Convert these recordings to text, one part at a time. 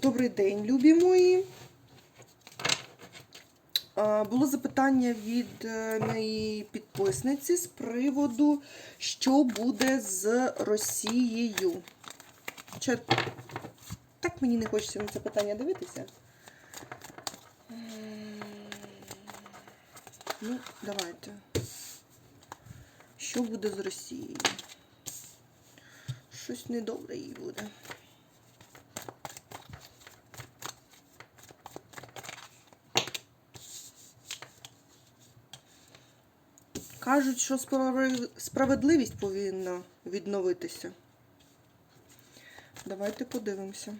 Добрий день, любі мої. Було запитання від е, моєї підписниці з приводу, що буде з Росією. Чи... Так мені не хочеться на це питання дивитися. Ну, давайте. Що буде з Росією? Щось недобре їй буде. Кажуть, що справедливість повинна відновитися. Давайте подивимося.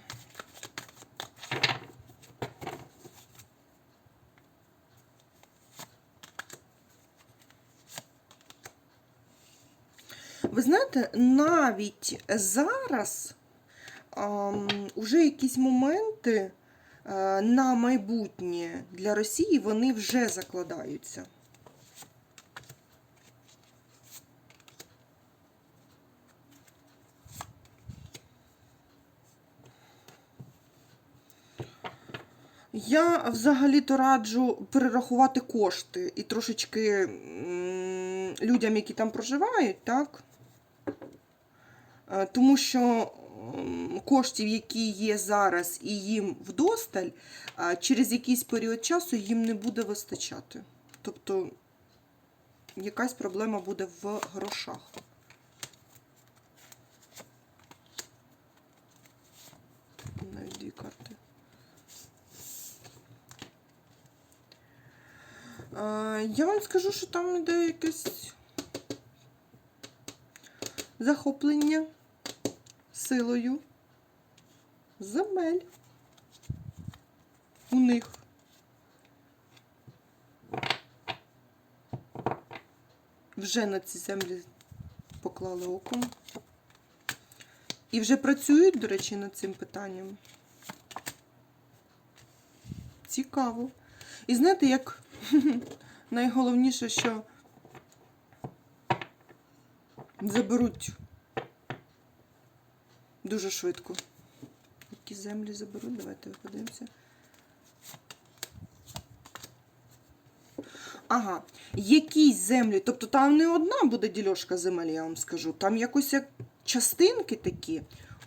Ви знаєте, навіть зараз уже якісь моменти е, на майбутнє для Росії вони вже закладаються. Я взагалі-то раджу перерахувати кошти і трошечки людям, які там проживають, так? Е, Тому що коштів, які є зараз, і їм вдосталь, через якийсь період часу їм не буде вистачати. Тобто якась проблема буде в грошах. Навіть дві карти. Е, Я вам скажу, що там іде якесь захоплення силою земель у них. Вже на ці землі поклали оком. І вже працюють, до речі, над цим питанням. Цікаво. І знаєте, як найголовніше, що заберуть дуже швидко. Які землі заберуть, давайте подивимося. Ага, якісь землі, тобто там не одна буде дільошка земель, я вам скажу. Там якось як частинки такі.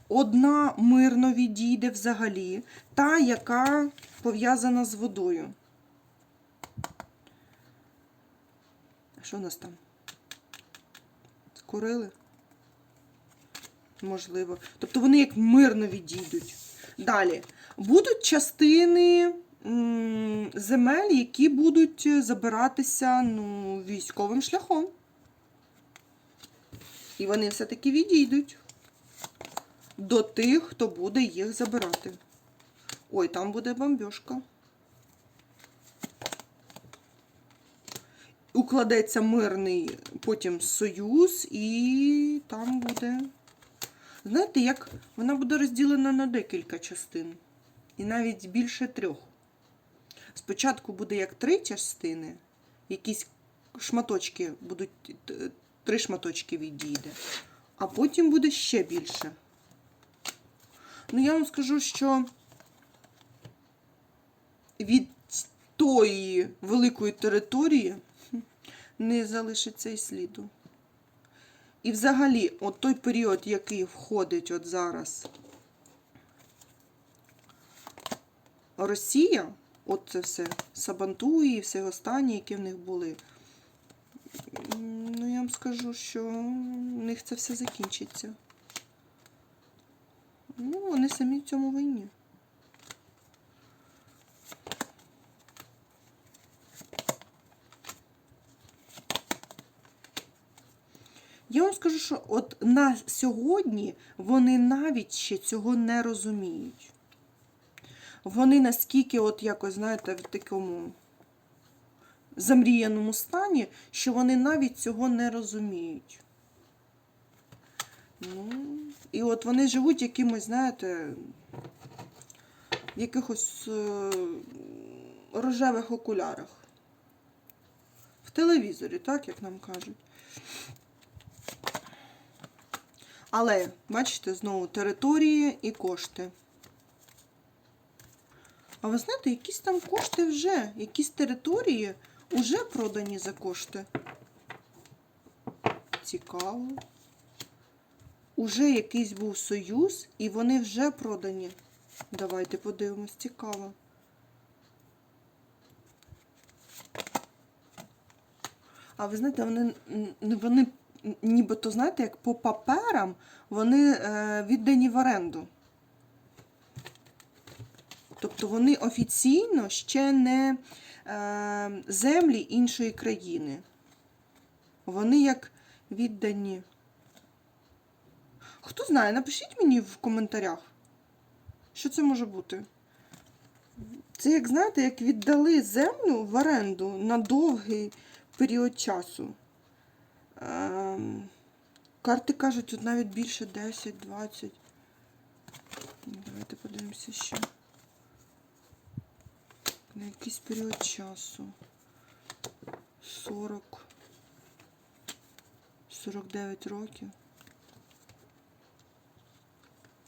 Одна мирно відійде взагалі, та, яка пов'язана з водою. Що у нас там? Скурили? Можливо. Тобто вони як мирно відійдуть. Далі. Будуть частини земель, які будуть забиратися ну, військовим шляхом. І вони все-таки відійдуть до тих, хто буде їх забирати. Ой, там буде бомбьошка. Укладеться мирний потім союз, і там буде. Знаєте, як вона буде розділена на декілька частин. І навіть більше трьох. Спочатку буде як три частини, якісь шматочки будуть, три шматочки відійде, а потім буде ще більше. Ну, я вам скажу, що від тої великої території не залишиться і сліду. І взагалі, от той період, який входить от зараз Росія, от це все, Сабантуї все останні, які в них були. Ну, я вам скажу, що в них це все закінчиться. Ну, вони самі в цьому винні. Скажу, що от на сьогодні вони навіть ще цього не розуміють. Вони наскільки, от якось, знаєте, в такому замріяному стані, що вони навіть цього не розуміють. Ну, і от вони живуть якимось, знаєте, в якихось е, рожевих окулярах. В телевізорі, так, як нам кажуть. Але, бачите, знову території і кошти. А ви знаєте, якісь там кошти вже, якісь території вже продані за кошти. Цікаво. Уже якийсь був союз, і вони вже продані. Давайте подивимось, цікаво. А ви знаєте, вони, вони нібито, знаєте, як по паперам, вони е, віддані в оренду. Тобто вони офіційно ще не е, землі іншої країни. Вони як віддані. Хто знає, напишіть мені в коментарях, що це може бути. Це, як знаєте, як віддали землю в оренду на довгий період часу. Ем, карти кажуть, тут навіть більше 10-20. Давайте подивимося ще. На якийсь період часу. 40. 49 років.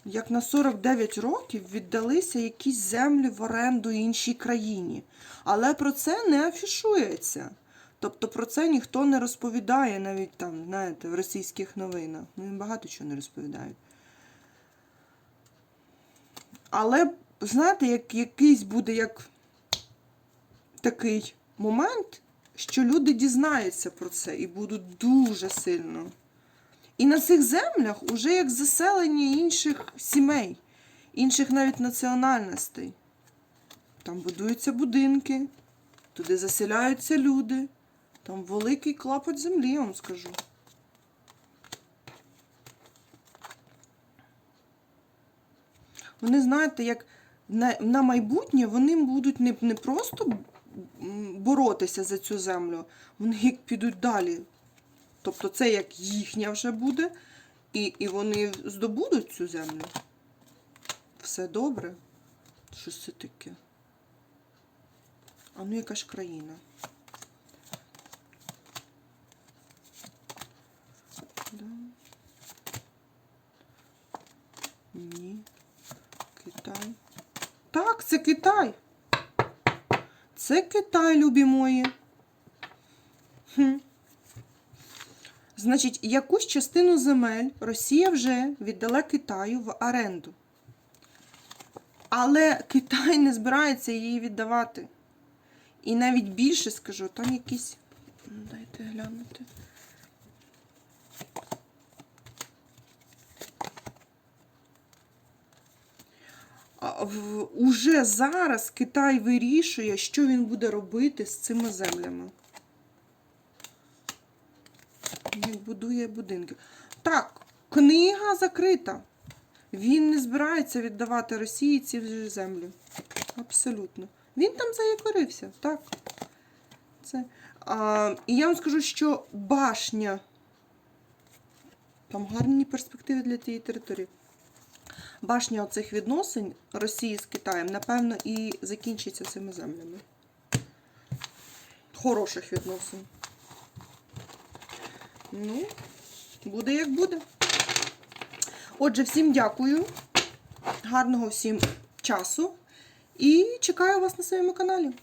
Як на 49 років віддалися якісь землі в оренду іншій країні. Але про це не афішується. Тобто про це ніхто не розповідає навіть там, знаєте, в російських новинах. Ну, багато чого не розповідають. Але, знаєте, як якийсь буде як такий момент, що люди дізнаються про це і будуть дуже сильно. І на цих землях уже як заселення інших сімей, інших навіть національностей. Там будуються будинки, туди заселяються люди. Там великий клапоть землі, я вам скажу. Вони, знаєте, як на, на майбутнє вони будуть не, не просто боротися за цю землю, вони як підуть далі. Тобто це як їхня вже буде, і, і вони здобудуть цю землю. Все добре. Що це таке? А ну яка ж країна? Ні. Китай. Так, це Китай. Це Китай, любі мої. Хм. Значить, якусь частину земель Росія вже віддала Китаю в оренду. Але Китай не збирається її віддавати. І навіть більше скажу, там якісь. Ну, Дайте глянути. Уже зараз Китай вирішує, що він буде робити з цими землями. Як будує будинки. Так, книга закрита. Він не збирається віддавати Росії ці землі. Абсолютно. Він там заякорився, так. Це. А, і я вам скажу, що башня. Там гарні перспективи для тієї території. Башня оцих відносин Росії з Китаєм, напевно, і закінчиться цими землями. Хороших відносин. Ну, буде як буде. Отже, всім дякую. Гарного всім часу. І чекаю вас на своєму каналі.